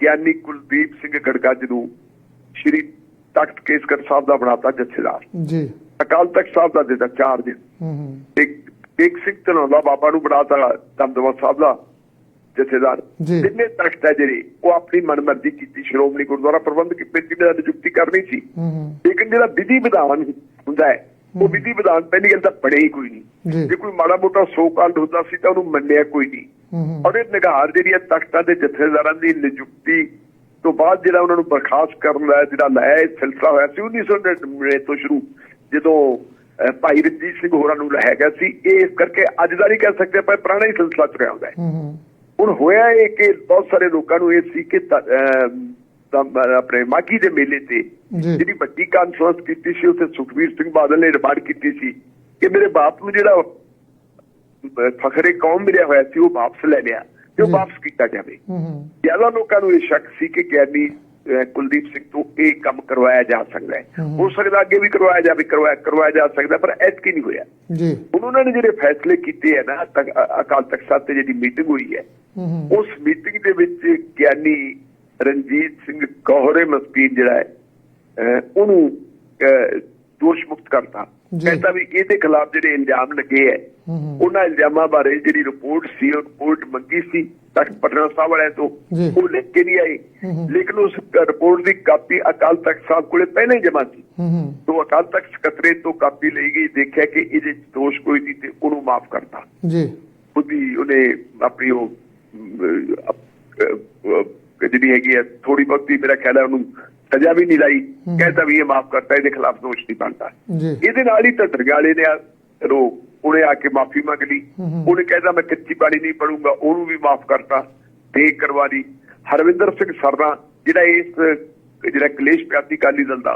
ਗਿਆਨੀ ਕੁਲਦੀਪ ਸਿੰਘ ਗੜਗੱਜ ਨੂੰ ਸ਼੍ਰੀ ਤਖਤ ਕੇਸਗੜ੍ਹ ਸਾਹਿਬ ਦਾ ਬਣਾਤਾ ਜਥੇਦਾਰ। ਜੀ। ਅਕਾਲ ਤਖਤ ਸਾਹਿਬ ਦਾ ਦਿੱਤਾ ਚਾਰ ਦਿਨ। ਹੂੰ ਇੱਕ ਇੱਕ ਸਿੰਘ ਧਨੌਲਾ ਬਾਬਾ ਨੂੰ ਬਣਾਤਾ ਦਮਦਮਾ ਸਾਹਿਬ ਦਾ ਜਥੇਦਾਰ। ਜਿੰਨੇ ਤਖਤ ਹੈ ਜਿਹੜੇ ਉਹ ਆਪਣੀ ਮਨਮਰਜ਼ੀ ਕੀਤੀ ਸ਼੍ਰੋਮਣੀ ਗੁਰਦੁਆਰਾ ਪ੍ਰਬੰਧਕ ਕਮੇਟੀ ਨੇ ਨਿਯੁਕਤੀ ਕਰਨੀ ਸੀ। ਲੇਕਿਨ ਜਿਹੜਾ ਵਿਧੀ ਵਿਧਾਨ ਹੁੰਦਾ ਹੈ ਉਹ ਵਿਧੀ ਵਿਧਾਨ ਪਹਿਲੀ ਗੱਲ ਤਾਂ ਪੜੇ ਹੀ ਕੋਈ। ਨਹੀਂ। ਜੇ। ਕੋਈ ਮਾੜਾ ਮੋਟਾ ਸੋ ਕਾਲਡ ਹੁੰਦਾ ਸੀ ਤਾਂ ਉਹਨੂੰ ਮੰਨਿਆ ਕੋਈ ਨਹੀਂ। ਔਰ ਇਹ ਨਿਗਾਰ ਜਿਹੜੀ ਹੈ ਤਖਤਾਂ ਦੇ ਜਥੇਦਾਰਾਂ ਦੀ ਨਿਯੁਕਤੀ ਤੋਂ ਬਾਅਦ ਜਿਹੜਾ ਉਹਨਾਂ ਨੂੰ ਬਰਖਾਸਤ ਕਰਨ ਦਾ ਜਿਹੜਾ ਲਾਇਆ ਇਹ ਸਿਲਸਿਲਾ ਹੋਇਆ ਸੀ 1999 ਤੋਂ ਸ਼ੁਰੂ ਜਦੋਂ ਭਾਈ ਰਣਜੀਤ ਸਿੰਘ ਹੋਰਾਂ ਨੂੰ ਲਾਇਆ ਗਿਆ ਸੀ। ਇਹ ਇਸ ਕਰਕੇ ਅੱਜ ਦਾ ਨਹੀਂ ਕਹਿ ਸਕਦੇ ਪਰ ਪੁਰਾਣਾ ਹੀ ਸਿਲਸਿਲਾ ਤੁਰਿਆ ਹੁੰਦਾ ਹੂੰ। ਹੁਣ ਹੋਇਆ ਇਹ ਕਿ ਬਹੁਤ ਸਾਰੇ ਲੋਕਾਂ ਨੂੰ ਇਹ ਸੀ ਕਿ ਤ- ਆਪਣੇ ਮਾਗੀ ਦੇ ਮੇਲੇ ਤੇ। ਜਿਹੜੀ ਵੱਡੀ ਕਾਨਫਰੰਸ ਕੀਤੀ ਸੀ ਉੱਥੇ ਸੁਖਵੀਰ ਸਿੰਘ ਬਾਦਲ ਨੇ ਰਿਮਾਂਡ ਕੀਤੀ ਸੀ ਕਿ ਮੇਰੇ ਬਾਪ ਨੂੰ ਜਿਹੜਾ ਫਖਰੇ ਕੌਮ ਮਿਲਿਆ ਹੋਇਆ ਸੀ ਉਹ ਵਾਪਸ ਲੈ ਲਿਆ ਤੇ ਉਹ। ਵਾਪਸ ਕੀਤਾ ਜਾਵੇ ਜ਼ਿਆਦਾ ਲੋਕਾਂ ਨੂੰ ਇਹ ਸ਼ੱਕ ਸੀ ਕਿ ਅਹ, ਕੁਲਦੀਪ ਸਿੰਘ ਤੋਂ ਇਹ ਕੰਮ ਕਰਵਾਇਆ ਜਾ ਸਕਦਾ ਹੈ। ਹੋ ਸਕਦਾ ਅੱਗੇ ਵੀ ਕਰਵਾਇਆ ਜਾਵੇ ਕਰਵਾਇਆ ਕਰਵਾਇਆ ਜਾ ਸਕਦਾ ਪਰ ਐਤਕੀ ਨਹੀਂ ਹੋਇਆ ਜੀ ਉਹਨਾਂ ਨੇ ਜਿਹੜੇ ਫੈਸਲੇ ਕੀਤੇ ਹੈ ਨਾ ਅਕਾਲ ਤਖਤ ਸਾਹਿਬ ਤੇ ਜਿਹੜੀ ਮੀਟਿੰਗ ਹੋਈ ਹੂੰ ਉਸ ਮੀਟਿੰਗ ਦੇ ਵਿੱਚ ਗਿਆਨੀ ਰਣਜੀਤ ਸਿੰਘ ਗੌਹਰੇ ਮਸਕੀਨ ਜਿਹੜਾ ਹੈ ਉਹਨੂੰ ਦੋਸ਼ ਮੁਕਤ ਕਰਤਾ। ਕਹਿੰਦਾ ਵੀ ਇਹਦੇ ਖਿਲਾਫ ਜਿਹੜੇ ਇਲਜ਼ਾਮ ਲੱਗੇ ਹੂੰ ਉਹਨਾਂ ਇਲਜ਼ਾਮਾਂ ਬਾਰੇ ਜਿਹੜੀ ਰਿਪੋਰਟ ਸੀ ਉਹ ਰਿਪੋਰਟ ਮੰਗੀ ਸੀ ਤਖਤ ਪਟਨਾ ਸਾਹਿਬ ਵਾਲਿਆਂ ਤੋਂ। ਉਹ ਲਿਖ ਕੇ ਨਹੀਂ ਆਈ। ਲੇਕਿਨ ਉਸ ਰਿਪੋਰਟ ਦੀ ਕਾਪੀ ਅਕਾਲ ਤਖਤ ਸਾਹਿਬ ਕੋਲੇ ਪਹਿਲਾਂ ਹੀ ਜਮ੍ਹਾਂ ਸੀ। ਤੋਂ ਅਕਾਲ ਤਖਤ ਸਕੱਤਰੇ ਤੋਂ ਕਾਪੀ ਲਈ ਗਈ ਦੇਖਿਆ ਕਿ ਇਹਦੇ 'ਚ ਦੋਸ਼ ਕੋਈ ਨਹੀਂ ਤੇ ਉਹਨੂੰ ਮਾਫ ਕਰਤਾ। ਜੀ। ਉਹਦੀ ਉਹਨੇ ਆਪਣੀ ਉਹ ਜਿਹੜੀ ਹੈਗੀ ਹੈ ਥੋੜੀ ਬਹੁਤੀ ਮੇਰਾ ਖਿਆਲ ਹੈ ਉਹਨੂੰ ਸਜ਼ਾ ਵੀ ਨਹੀਂ ਲਾਈ। ਕਹਿੰਦਾ ਵੀ ਇਹ ਮਾਫ ਕਰਤਾ ਇਹਦੇ ਖਿਲਾਫ ਦੋਸ਼ ਨਹੀਂ ਬਣਦਾ ਇਹਦੇ ਨਾਲ ਹੀ ਵਾਲੇ ਨੇ ਚਲੋ ਉਹਨੇ ਆ ਕੇ ਮਾਫੀ ਮੰਗ ਲਈ। ਉਹਨੇ ਕਹਿੰਦਾ ਮੈਂ ਕੱਚੀ ਬਾਣੀ ਨਹੀਂ ਪੜੂੰਗਾ ਉਹਨੂੰ ਵੀ ਮਾਫ ਕਰਤਾ ਤੇ ਕਰਵਾ ਲਈ ਹਰਵਿੰਦਰ ਸਿੰਘ ਸਰਨਾ ਜਿਹੜਾ ਇਸ ਜਿਹੜਾ ਕਲੇਸ਼ ਪਿਆਤੀ ਕਾਲੀ ਦਲ ਦਾ।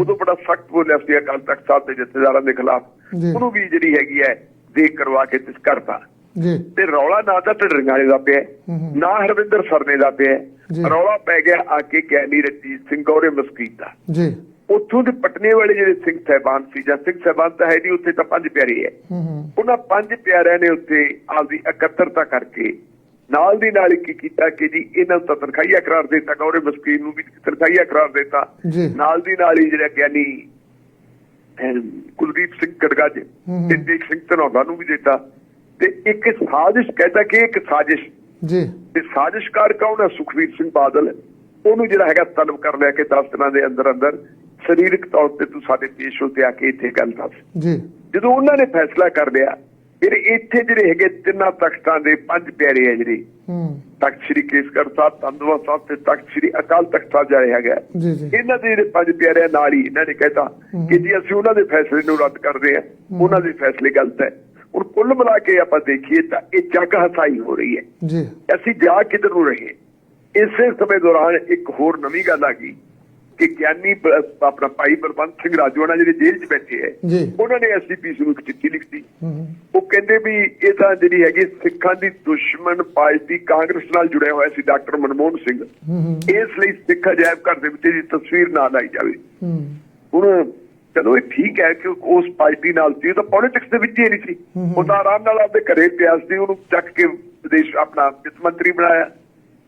ਉਦੋਂ ਬੜਾ ਸਖਤ ਬੋਲਿਆ ਸੀ ਅਕਾਲ ਤਖਤ ਸਾਹਿਬ ਦੇ ਜਥੇਦਾਰਾਂ ਦੇ ਖਿਲਾਫ। ਉਹਨੂੰ ਵੀ ਜਿਹੜੀ ਹੈਗੀ ਹੈ ਦੇਖ ਕਰਵਾ ਕੇ ਤਿਸ ਕਰਤਾ ਜੀ ਤੇ ਰੌਲਾ ਨਾ ਤਾਂ ਵਾਲੇ ਦਾ ਪਿਆ। ਨਾ ਹਰਵਿੰਦਰ ਸਰਨੇ ਦਾ ਪਿਆ। ਰੌਲਾ ਪੈ ਗਿਆ ਆ ਕੇ ਗਿਆਨੀ ਰਣਜੀਤ ਸਿੰਘ ਗੌਰੇ ਮਸਕੀਤ ਦਾ। ਜੀ। ਉੱਥੋਂ ਦੇ ਪਟਨੇ ਵਾਲੇ ਜਿਹੜੇ ਸਿੰਘ ਸਹਿਬਾਨ ਸੀ ਜਾਂ ਸਿੰਘ ਸਹਿਬਾਨ ਤਾਂ ਹੈ ਨਹੀਂ ਉੱਥੇ ਤਾਂ ਪੰਜ ਪਿਆਰੇ ਹੈ। ਉਹਨਾਂ ਪੰਜ ਪਿਆਰਿਆਂ ਨੇ ਉੱਥੇ ਆਪਦੀ ਇਕੱਤਰਤਾ ਕਰਕੇ ਨਾਲ ਦੀ ਨਾਲ ਕੀ ਕੀਤਾ ਕਿ ਜੀ ਇਹਨਾਂ ਨੂੰ ਤਾਂ ਤਨਖਾਹੀਆ ਕਰਾਰ ਦਿੱਤਾ ਗੌਰੇ ਮਸਕੀਨ ਨੂੰ ਵੀ ਤਨਖਾਹੀਆ ਕਰਾਰ ਦਿੱਤਾ। ਨਾਲ ਦੀ ਨਾਲ ਹੀ ਜਿਹੜਾ ਗਿਆਨੀ ਕੁਲਦੀਪ ਸਿੰਘ ਗੜਗਾਜ ਹਮ। ਤੇ ਦੇਖ ਸਿੰਘ ਧਨੌਲਾ ਨੂੰ ਵੀ ਦਿੱਤਾ। ਤੇ ਇੱਕ ਸਾਜ਼ਿਸ਼ ਕਹਿੰਦਾ ਕਿ ਇੱਕ ਸਾਜ਼ਿਸ਼ ਜੀ। ਤੇ ਸਾਜ਼ਿਸ਼ਕਾਰ ਕੌਣ ਹੈ? ਸੁਖਵੀਰ ਸਿੰਘ ਬਾਦਲ। ਉਹਨੂੰ ਜਿਹੜਾ ਹੈਗਾ ਤਲਬ ਕਰ ਲਿਆ ਕਿ 10 ਦਿਨਾਂ ਦੇ ਅੰਦਰ ਅੰਦਰ। ਸਰੀਰਕ ਤੌਰ ਤੇ ਤੂੰ ਸਾਡੇ ਪੇਸ਼ ਹੋ ਤੇ ਆ ਕੇ ਇੱਥੇ ਗੱਲ ਦੱਸ। ਜੀ। ਜਦੋਂ ਉਹਨਾਂ ਨੇ ਫੈਸਲਾ ਕਰ ਲਿਆ ਫਿਰ ਇੱਥੇ ਜਿਹੜੇ ਹੈਗੇ ਤਿੰਨਾਂ ਤਖਤਾਂ ਦੇ ਪੰਜ ਪਿਆਰੇ ਆ ਜਿਹੜੇ। ਹੂੰ। ਤਖਤ ਸ੍ਰੀ ਕੇਸਗੜ੍ਹ ਸਾਹਿਬ ਤੰਦੂਆ ਸਾਹਿਬ ਤੇ ਤਖਤ ਸ੍ਰੀ ਅਕਾਲ ਤਖਤ ਸਾਹਿਬ ਜਿਹੜੇ ਹੈਗਾ। ਜੀ ਜੀ। ਇਹਨਾਂ ਦੇ ਜਿਹੜੇ ਪੰਜ ਪਿਆਰਿਆਂ ਨਾਲ ਹੀ ਇਹਨਾਂ ਨੇ ਕਹਿਤਾ ਕਿ ਜੀ ਅਸੀਂ ਉਹਨਾਂ ਦੇ ਫੈਸਲੇ ਨੂੰ ਰੱਦ ਕਰਦੇ ਹਾਂ। ਉਹਨਾਂ ਦੇ ਫੈਸਲੇ ਗਲਤ ਹੈ। ਹੁਣ ਕੁੱਲ ਮਿਲਾ ਕੇ ਆਪਾਂ ਦੇਖੀਏ ਤਾਂ ਇਹ ਜੱਗ ਹਸਾਈ ਹੋ ਰਹੀ ਹੈ। ਜੀ। ਅਸੀਂ ਜਾ ਕਿੱਧਰ ਨੂੰ ਰਹੇ? ਇਸੇ ਸਮੇਂ ਦੌਰਾਨ ਇੱਕ ਹੋਰ ਨਵੀਂ ਗੱਲ ਆ ਗਈ ਕਿ ਗਿਆਨੀ ਆਪਣਾ ਭਾਈ ਬਲਵੰਤ ਸਿੰਘ ਰਾਜਵਾਨਾ ਜਿਹੜੇ ਜੇਲ੍ਹ 'ਚ ਬੈਠੇ ਹੈ ਜੀ। ਉਹਨਾਂ ਨੇ ਐਸਜੀਪੀਸੀ ਨੂੰ ਇੱਕ ਚਿੱਠੀ ਲਿਖਤੀ। ਉਹ ਕਹਿੰਦੇ ਵੀ ਇਹ ਤਾਂ ਜਿਹੜੀ ਹੈਗੀ ਸਿੱਖਾਂ ਦੀ ਦੁਸ਼ਮਣ ਪਾਰਟੀ ਕਾਂਗਰਸ ਨਾਲ ਜੁੜਿਆ ਹੋਇਆ ਸੀ ਡਾਕਟਰ ਮਨਮੋਹਨ ਸਿੰਘ। ਇਸ ਲਈ ਸਿੱਖ ਅਜਾਇਬ ਘਰ ਦੇ ਵਿੱਚ ਇਹਦੀ ਤਸਵੀਰ ਨਾ ਲਾਈ ਜਾਵੇ। ਹੁਣ ਚਲੋ ਇਹ ਠੀਕ ਹੈ ਕਿ ਉਸ ਪਾਰਟੀ ਨਾਲ ਸੀ ਤਾਂ ਪੋਲਿਟਿਕਸ ਦੇ ਵਿੱਚ ਹੀ ਨਹੀਂ ਸੀ। ਉਹ ਤਾਂ ਆਰਾਮ ਨਾਲ ਆਪਦੇ ਘਰੇ ਪਿਆ ਸੀ ਉਹਨੂੰ ਚੱਕ ਕੇ ਵਿਦੇਸ਼ ਆਪਣਾ ਵਿੱਤ ਮੰਤਰੀ ਬਣਾਇਆ।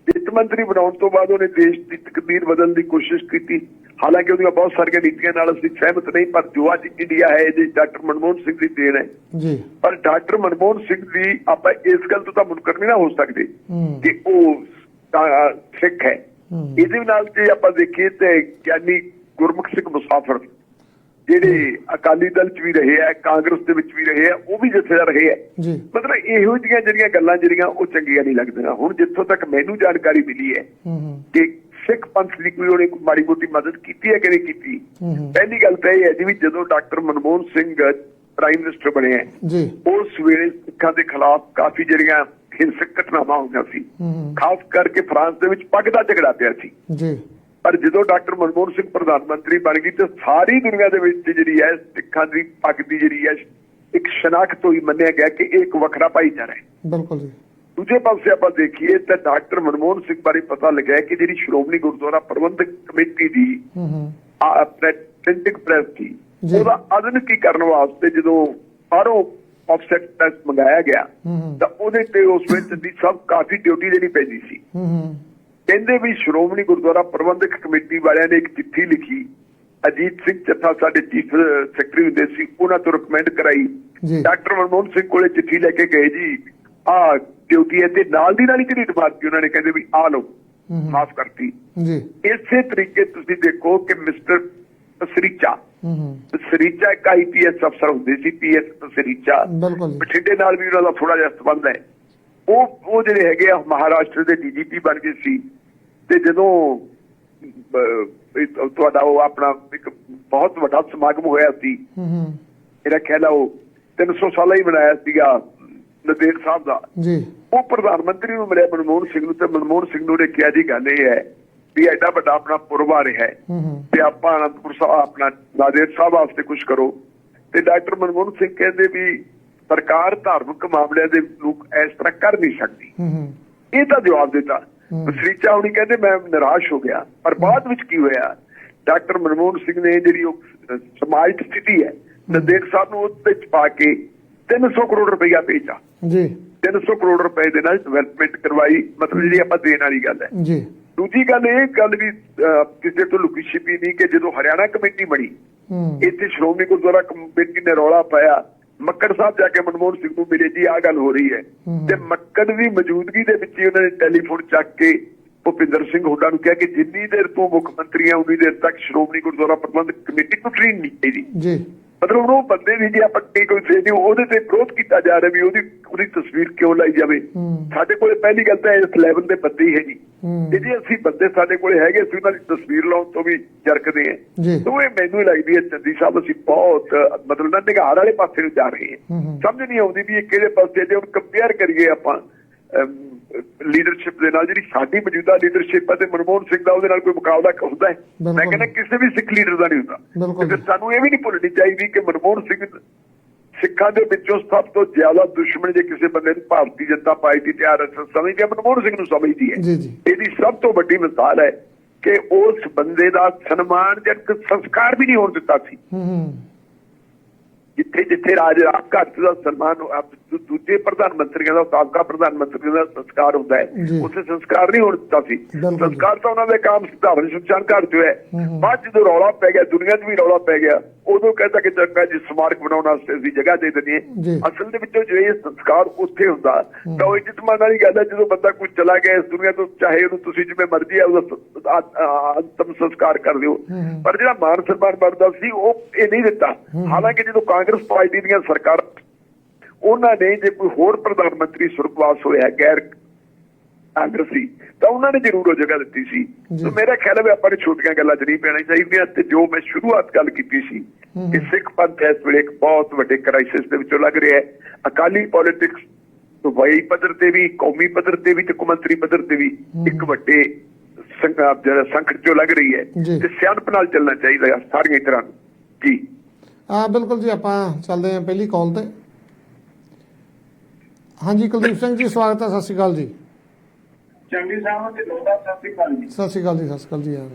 ਵਿੱਤ ਮੰਤਰੀ ਬਣਾਉਣ ਤੋਂ ਬਾਅਦ ਉਹਨੇ ਦੇਸ਼ ਦੀ ਤਕਦੀਰ ਬਦਲਣ ਦੀ ਕੋਸ਼ਿਸ਼ ਕੀਤੀ। ਹਾਲਾਂਕਿ ਉਹਦੀਆਂ ਬਹੁਤ ਸਾਰੀਆਂ ਨੀਤੀਆਂ ਨਾਲ ਅਸੀਂ ਸਹਿਮਤ ਨਹੀਂ ਪਰ ਜੋ ਅੱਜ ਇੰਡੀਆ ਹੈ ਇਹਦੇ ਡਾਕਟਰ ਮਨਮੋਹਨ ਸਿੰਘ ਦੀ ਦੇਣ ਹੈ। ਜੀ। ਪਰ ਡਾਕਟਰ ਮਨਮੋਹਨ ਸਿੰਘ ਦੀ ਆਪਾਂ ਇਸ ਗੱਲ ਤੋਂ ਤਾਂ ਮੁਨਕਰ ਨਹੀਂ ਨਾ ਹੋ ਸਕਦੇ ਕਿ ਉਹ ਸਿੱਖ ਹੈ। ਹੂੰ। ਇਹਦੇ ਨਾਲ ਜੇ ਆਪਾਂ ਦੇਖੀਏ ਤੇ ਗਿਆਨੀ ਗੁਰਮੁਖ ਸਿੰਘ ਮੁਸਾਫਰ ਜਿਹੜੇ ਅਕਾਲੀ ਦਲ ਚ ਵੀ ਰਹੇ ਆ ਕਾਂਗਰਸ ਦੇ ਵਿੱਚ ਵੀ ਰਹੇ ਆ ਉਹ ਵੀ ਜਥੇਦਾਰ ਰਹੇ ਆ। ਮਤਲਬ ਇਹੋ ਜਿਹੀਆਂ ਜਿਹੜੀਆਂ ਗੱਲਾਂ ਜਿਹੜੀਆਂ ਉਹ ਚੰਗੀਆਂ ਨਹੀਂ ਲੱਗਦੀਆਂ। ਹੁਣ ਜਿੱਥੋਂ ਤੱਕ ਮੈਨੂੰ ਜਾਣਕਾਰੀ ਮਿਲੀ ਹੈ ਕਿ ਸਿੱਖ ਪੰਥ ਦੀ ਕੋਈ ਉਹਨੇ ਮਾੜੀ ਮੋਟੀ ਮਦਦ ਕੀਤੀ ਹੈ ਕਿ ਨਹੀਂ ਕੀਤੀ? ਪਹਿਲੀ ਗੱਲ ਤਾਂ ਇਹ ਹੈ ਜੀ ਵੀ ਜਦੋਂ doctor Manmohan Singh prime minister ਬਣੇ ਜੀ। ਉਸ ਵੇਲੇ ਸਿੱਖਾਂ ਦੇ ਖਿਲਾਫ ਕਾਫੀ ਜਿਹੜੀਆਂ ਹਿੰਸਕ ਘਟਨਾਵਾਂ ਹੋਈਆਂ ਸੀ। ਖਾਸ ਕਰਕੇ ਫਰਾਂਸ ਦੇ ਵਿੱਚ ਪੱਗ ਦਾ ਝਗੜਾ ਪਿਆ ਸੀ। ਜੀ। ਪਰ ਜਦੋਂ ਡਾਕਟਰ ਮਨਮੋਹਨ ਸਿੰਘ ਪ੍ਰਧਾਨ ਮੰਤਰੀ ਬਣ ਗਈ ਤੇ ਸਾਰੀ ਦੁਨੀਆ ਦੇ ਵਿੱਚ ਜਿਹੜੀ ਹੈ ਸਿੱਖਾਂ ਦੀ ਪੱਗ ਦੀ ਜਿਹੜੀ ਹੈ ਇੱਕ ਸ਼ਨਾਖਤ ਹੋਈ ਮੰਨਿਆ ਗਿਆ ਕਿ ਇਹ ਇੱਕ ਵੱਖਰਾ ਭਾਈਚਾਰਾ ਹੈ ਬਿਲਕੁਲ ਜੀ। ਦੂਜੇ ਪਾਸੇ ਆਪਾਂ ਦੇਖੀਏ ਤਾਂ ਡਾਕਟਰ ਮਨਮੋਹਨ ਸਿੰਘ ਬਾਰੇ ਪਤਾ ਲੱਗਿਆ ਕਿ ਜਿਹੜੀ ਸ਼੍ਰੋਮਣੀ ਗੁਰਦੁਆਰਾ ਪ੍ਰਬੰਧਕ ਕਮੇਟੀ ਦੀ ਹੂੰ ਹੂੰ। ਪ੍ਰਿੰਟਿੰਗ ਪ੍ਰੈਸ ਜੀ। ਉਹਦਾ ਆਧੁਨਿਕੀ ਕਰਨ ਵਾਸਤੇ ਜਦੋਂ ਬਾਹਰੋਂ ਆਫਸੈਟ ਟੈਸਟ ਮੰਗਾਇਆ ਗਿਆ ਤਾਂ ਉਹਦੇ ਤੇ ਉਸ ਵਿੱਚ ਦੀ ਸਭ ਕਾਫੀ ਡਿਊਟੀ ਦੇਣੀ ਪੈਂਦੀ ਸੀ। ਹੂੰ ਹੂੰ। ਕਹਿੰਦੇ ਵੀ ਸ਼੍ਰੋਮਣੀ ਗੁਰਦੁਆਰਾ ਪ੍ਰਬੰਧਕ ਕਮੇਟੀ ਵਾਲਿਆਂ ਨੇ ਇੱਕ ਚਿੱਠੀ ਲਿਖੀ। ਅਜੀਤ ਸਿੰਘ ਚੱਠਾ ਸਾਡੇ ਚੀਫ ਸੈਕਟਰੀ ਹੁੰਦੇ ਸੀ ਉਹਨਾਂ ਤੋਂ ਰეკਮੈਂਡ ਕਰਾਈ। ਡਾਕਟਰ ਮਨਮੋਹਨ ਸਿੰਘ ਕੋਲੇ ਚਿੱਠੀ ਲੈ ਕੇ ਗਏ ਜੀ। ਆ ਡਿਊਟੀ ਤੇ ਨਾਲ ਦੀ ਨਾਲ ਹੀ ਜਿਹੜੀ ਡਿਮਾਂਡ ਉਹਨਾਂ ਨੇ ਕਹਿੰਦੇ ਵੀ ਆ ਲਓ ਮਾਫ ਕਰਤੀ। ਜੀ। ਇਸੇ ਤਰੀਕੇ ਤੁਸੀਂ ਦੇਖੋ ਕਿ ਮਿਸਟਰ ਸਰੀਚਾ ਸਰੀਚਾ ਇੱਕ ਆਈਪੀਐਸ ਅਫਸਰ ਹੁੰਦੇ ਸੀ ਪੀਐਸ ਸਰੀਚਾ ਬਠਿੰਡੇ ਨਾਲ ਵੀ ਉਹਨਾਂ ਦਾ ਥੋੜਾ ਜਿਹਾ ਸੰਬੰਧ ਹੈ। ਉਹ ਉਹ ਜਿਹੜੇ ਹੈਗੇ ਆ ਮਹਾਰਾਸ਼ਟਰ ਦੇ ਡੀਜੀਪੀ ਬਣ ਗਏ ਸੀ। ਤੇ ਜਦੋਂ ਤੁਹਾਡਾ ਉਹ ਆਪਣਾ ਇੱਕ ਬਹੁਤ ਵੱਡਾ ਸਮਾਗਮ ਹੋਇਆ ਸੀ। ਹੂੰ ਹੂੰ। ਮੇਰਾ ਖਿਆਲ ਆ ਉਹ 300 ਸਾਲਾ ਹੀ ਬਣਾਇਆ ਸੀਗਾ ਨਦੇੜ ਸਾਹਿਬ ਦਾ। ਜੀ। ਉਹ ਪ੍ਰਧਾਨ ਮੰਤਰੀ ਨੂੰ ਮਿਲਿਆ ਮਨਮੋਹਨ ਸਿੰਘ ਨੂੰ ਤੇ ਮਨਮੋਹਨ ਸਿੰਘ ਨੂੰ ਨੇ ਕਿਹਾ ਜੀ ਗੱਲ ਇਹ ਹੈ ਵੀ ਐਡਾ ਵੱਡਾ ਆਪਣਾ ਪੁਰਬ ਆ ਰਿਹਾ ਹੈ ਤੇ ਆਪਾਂ ਅਨੰਦਪੁਰ ਸਾਹਿਬ ਆਪਣਾ ਨਾਦੇੜ ਸਾਹਿਬ ਵਾਸਤੇ ਕੁਝ ਕਰੋ। ਤੇ ਡਾਕਟਰ ਮਨਮੋਹਨ ਸਿੰਘ ਕਹਿੰਦੇ ਵੀ ਸਰਕਾਰ ਧਾਰਮਿਕ ਮਾਮਲਿਆਂ ਦੇ ਲੋਕ ਇਸ ਤਰ੍ਹਾਂ ਕਰ ਨਹੀਂ ਸਕਦੀ। ਇਹ ਤਾਂ ਜਵਾਬ ਦਿੱਤਾ। ਸ੍ਰੀਚਾ ਹੁਣੀ ਕਹਿੰਦੇ ਮੈਂ ਨਿਰਾਸ਼ ਹੋ ਗਿਆ। ਪਰ ਬਾਅਦ ਵਿੱਚ ਕੀ ਹੋਇਆ? ਡਾਕਟਰ ਮਨਮੋਹਨ ਸਿੰਘ ਨੇ ਜਿਹੜੀ ਉਹ ਅਹ, ਸਮਾਜ ਦੀ ਸਥਿਤੀ ਹੈ ਨੰਦੇੜ ਸਾਹਿਬ ਨੂੰ ਵਿੱਚ ਪਾ ਕੇ 300 ਕਰੋੜ ਰੁਪਈਆ ਭੇਜਾ ਜੀ। 300 ਕਰੋੜ ਰੁਪਏ ਦੇ ਨਾਲ ਡਿਵੈਲਪਮੈਂਟ ਕਰਵਾਈ ਮਤਲਬ ਜਿਹੜੀ ਆਪਾਂ ਦੇਣ ਵਾਲੀ ਗੱਲ ਹੈ। ਜੀ। ਦੂਜੀ ਗੱਲ ਇਹ ਗੱਲ ਵੀ ਕਿਸੇ ਤੋਂ ਲੁਕੀ ਛਿਪੀ ਨਹੀਂ ਕਿ ਜਦੋਂ ਹਰਿਆਣਾ ਕਮੇਟੀ ਬਣੀ ਇੱਥੇ ਸ਼੍ਰੋਮਣੀ ਗੁਰਦੁਆਰਾ ਕਮੇਟੀ ਨੇ ਰੌਲਾ ਪਾਇਆ ਮੱਕੜ ਸਾਹਿਬ ਜਾ ਕੇ ਮਨਮੋਹਨ ਸਿੰਘ ਨੂੰ ਮਿਲੇ ਜੀ ਆਹ ਗੱਲ ਹੋ ਰਹੀ ਹੈ। ਹੂੰ। ਤੇ ਮੱਕੜ ਦੀ ਮੌਜੂਦਗੀ ਦੇ ਵਿੱਚ ਹੀ ਉਹਨਾਂ ਨੇ ਟੈਲੀਫੋਨ ਚੱਕ ਕੇ ਭੁਪਿੰਦਰ ਸਿੰਘ ਹੁੱਡਾ ਨੂੰ ਕਿਹਾ ਕਿ ਜਿੰਨੀ ਦੇਰ ਤੂੰ ਮੁੱਖ ਮੰਤਰੀ ਆ ਉਨੀ ਦੇਰ ਤੱਕ ਸ਼੍ਰੋਮਣੀ ਗੁਰਦੁਆਰਾ ਪ੍ਰਬੰਧਕ ਕਮੇਟੀ ਨੂੰ ਟ੍ਰੇਨ ਨਹੀਂ ਚਾਹੀਦੀ ਜੀ। ਮਤਲਬ ਉਹ ਬੰਦੇ ਦੀ ਜੇ ਆਪਾਂ ਕੀ ਕੋਈ ਦੇ ਉਹਦੇ ਤੇ ਵਿਰੋਧ ਕੀਤਾ ਜਾ ਰਿਹਾ ਵੀ ਉਹਦੀ ਉਹਦੀ ਤਸਵੀਰ ਕਿਉਂ ਲਾਈ ਜਾਵੇ। ਸਾਡੇ ਕੋਲੇ ਪਹਿਲੀ ਗੱਲ ਤਾਂ ਇਸ ਲੈਵਲ ਦੇ ਬੰਦੇ ਹੀ ਹੈ ਜੀ। ਤੇ ਜੇ ਅਸੀਂ ਬੰਦੇ ਸਾਡੇ ਕੋਲੇ ਹੈਗੇ ਅਸੀਂ ਉਹਨਾਂ ਦੀ ਤਸਵੀਰ ਲਾਉਣ ਤੋਂ ਵੀ ਜਰਕਦੇ। ਹਾਂ ਤਾਂ ਇਹ ਮੈਨੂੰ ਹੀ ਲੱਗਦੀ ਹੈ ਚੰਦੀ ਸਾਹਿਬ ਅਸੀਂ ਬਹੁਤ ਮਤਲਬ ਨਾ ਨਿਗਾਰ ਵਾਲੇ ਪਾਸੇ ਨੂੰ ਜਾ ਰਹੇ ਹੂੰ। ਸਮਝ ਨਹੀਂ ਆਉਂਦੀ ਵੀ ਇਹ ਕਿਹੜੇ ਪਾਸੇ ਜੇ ਹੁਣ ਕੰਪੇਅਰ ਕਰੀਏ ਆਪਾਂ ਲੀਡਰਸ਼ਿਪ ਦੇ ਨਾਲ ਜਿਹੜੀ ਸਾਡੀ ਮੌਜੂਦਾ ਲੀਡਰਸ਼ਿਪ ਹੈ ਤੇ ਮਨਮੋਹਨ ਸਿੰਘ ਦਾ ਉਹਦੇ ਨਾਲ ਕੋਈ ਮੁਕਾਬਲਾ ਹੁੰਦਾ ਹੈ? ਮੈਂ। ਕਹਿੰਦਾ ਕਿਸੇ ਵੀ ਸਿੱਖ ਲੀਡਰ ਦਾ ਨਹੀਂ ਹੁੰਦਾ। ਤੇ। ਸਾਨੂੰ ਇਹ ਵੀ ਨਹੀਂ ਭੁੱਲਣੀ ਚਾਹੀਦੀ ਕਿ ਮਨਮੋਹਨ ਸਿੰਘ ਸਿੱਖਾਂ ਦੇ ਵਿੱਚੋਂ ਸਭ ਤੋਂ ਜ਼ਿਆਦਾ ਦੁਸ਼ਮਣ ਜੇ ਕਿਸੇ ਬੰਦੇ ਨੂੰ ਭਾਰਤੀ ਜਨਤਾ ਪਾਰਟੀ ਤੇ ਆਰਐਸਐਸ ਸਮਝਦੀ ਹੈ ਮਨਮੋਹਨ ਸਿੰਘ ਨੂੰ ਸਮਝਦੀ ਹੈ। ਇਹਦੀ ਸਭ ਤੋਂ ਵੱਡੀ ਮਿਸਾਲ ਹੈ ਕਿ ਉਸ ਬੰਦੇ ਦਾ ਸਨਮਾਨਜਨਕ ਸੰਸਕਾਰ ਵੀ ਨਹੀਂ ਹੋਣ ਦਿੱਤਾ ਸੀ। ਹੂੰ ਹੂੰ। ਜਿੱਥੇ ਜਿੱਥੇ ਰਾਜ ਘਾਟ ਦਾ ਸਨਮਾਨ ਦੂਜੇ ਪ੍ਰਧਾਨ ਮੰਤਰੀਆਂ ਦਾ ਸਾਬਕਾ ਪ੍ਰਧਾਨ ਮੰਤਰੀ ਦਾ ਸੰਸਕਾਰ ਹੁੰਦਾ ਹੈ। ਉੱਥੇ ਸੰਸਕਾਰ ਨਹੀਂ ਹੋਣ ਦਿੱਤਾ ਸੀ। ਸੰਸਕਾਰ ਤਾਂ ਉਹਨਾਂ ਦੇ ਕੰਮ ਸਧਾਰਨ ਸ਼ਮਸ਼ਾਨ ਘਾਟ ਚ ਹੂੰ। ਬਾਅਦ ਜਦੋਂ ਰੌਲਾ ਪੈ ਗਿਆ ਦੁਨੀਆ 'ਚ ਵੀ ਰੌਲਾ ਪੈ ਗਿਆ ਉਦੋਂ ਕਹਿੰਦਾ ਕਿ ਚੰਗਾ ਜੀ ਸਮਾਰਕ ਬਣਾਉਣ ਵਾਸਤੇ ਅਸੀਂ ਜਗ੍ਹਾ ਦੇ ਦਿੰਦੇ ਅਸਲ ਦੇ ਵਿੱਚੋਂ ਜੇ ਇਹ ਸੰਸਕਾਰ ਉੱਥੇ ਹੁੰਦਾ ਤਾਂ ਉਹ ਇੱਜ਼ਤ ਮਾਨ ਵਾਲੀ ਗੱਲ ਹੈ ਜਦੋਂ ਬੰਦਾ ਕੋਈ ਚਲਾ ਗਿਆ ਇਸ ਦੁਨੀਆ ਤੋਂ ਚਾਹੇ ਉਹਨੂੰ ਤੁਸੀਂ ਜਿਵੇਂ ਮਰਜ਼ੀ ਉਹਦਾ ਆ- ਆ- ਅੰਤਮ ਸੰਸਕਾਰ ਕਰ ਹੂੰ। ਪਰ ਜਿਹੜਾ ਮਾਨ ਸਨਮਾਨ ਬਣਦਾ ਸੀ ਉਹ ਇਹ ਨਹੀਂ ਦਿੱਤਾ। ਹਾਲਾਂਕਿ ਜਦੋਂ ਕਾਂਗਰਸ ਪਾਰਟੀ ਦੀਆਂ ਸਰਕਾਰ ਉਹਨਾਂ ਨੇ ਜੇ ਕੋਈ ਹੋਰ ਪ੍ਰਧਾਨ ਮੰਤਰੀ ਸੁਰਗਵਾਸ ਹੋਇਆ ਗੈਰ ਕਾਂਗਰਸੀ ਤਾਂ ਉਹਨਾਂ ਨੇ ਜ਼ਰੂਰ ਉਹ ਜਗ੍ਹਾ ਦਿੱਤੀ ਸੀ। ਜੀ। ਤਾਂ ਮੇਰਾ ਖਿਆਲ ਹੈ ਆਪਾਂ ਨੂੰ ਛੋਟੀਆਂ ਗੱਲਾਂ 'ਚ ਨਹੀਂ ਪੈਣਾ ਚਾਹੀਦੀਆਂ ਤੇ ਜੋ ਮੈਂ ਸ਼ੁਰੂਆਤ ਗੱਲ ਕੀਤੀ ਸੀ। ਕਿ ਸਿੱਖ ਪੰਥ ਇਸ ਵੇਲੇ ਇੱਕ ਬਹੁਤ ਵੱਡੇ ਕ੍ਰਾਈਸਿਸ ਦੇ ਵਿੱਚੋਂ ਲੱਗ ਰਿਹਾ ਹੈ। ਅਕਾਲੀ ਪੋਲਿਟਿਕਸ ਵਈ ਪੱਧਰ ਤੇ ਵੀ ਕੌਮੀ ਪੱਧਰ ਤੇ ਵੀ ਤੇ ਕੌਮਾਂਤਰੀ ਪੱਧਰ ਤੇ ਵੀ ਇੱਕ ਵੱਡੇ ਸੰਘ- ਜਿਹੜਾ ਸੰਕਟ ਚੋਂ ਲੱਗ ਰਹੀ ਹੈ ਜੀ। ਤੇ ਸਿਆਣਪ ਨਾਲ ਚੱਲਣਾ ਚਾਹੀਦਾ ਹੈ ਸਾਰੀਆਂ ਤਰ੍ਹਾਂ ਜੀ। ਆ ਬਿਲਕੁਲ ਜੀ ਆਪਾਂ ਚੱਲਦੇ ਹਾਂ ਪਹਿਲੀ ਕਾਲ ਤੇ। ਹਾਂਜੀ ਕੁਲਦੀਪ ਸਿੰਘ ਜੀ ਸਵਾਗਤ ਹੈ ਸਤਿ ਸ਼੍ਰੀ ਅਕਾਲ ਜੀ। ਚੰਗੀ ਸਾਹਿਬ ਤੇ ਲੋਦਾ ਸਤਿ ਸ੍ਰੀ ਅਕਾਲ ਜੀ। ਸਤਿ ਸ਼੍ਰੀ ਅਕਾਲ ਜੀ, ਸਤਿ ਸ਼੍ਰੀ ਅਕਾਲ ਜੀ, ਆ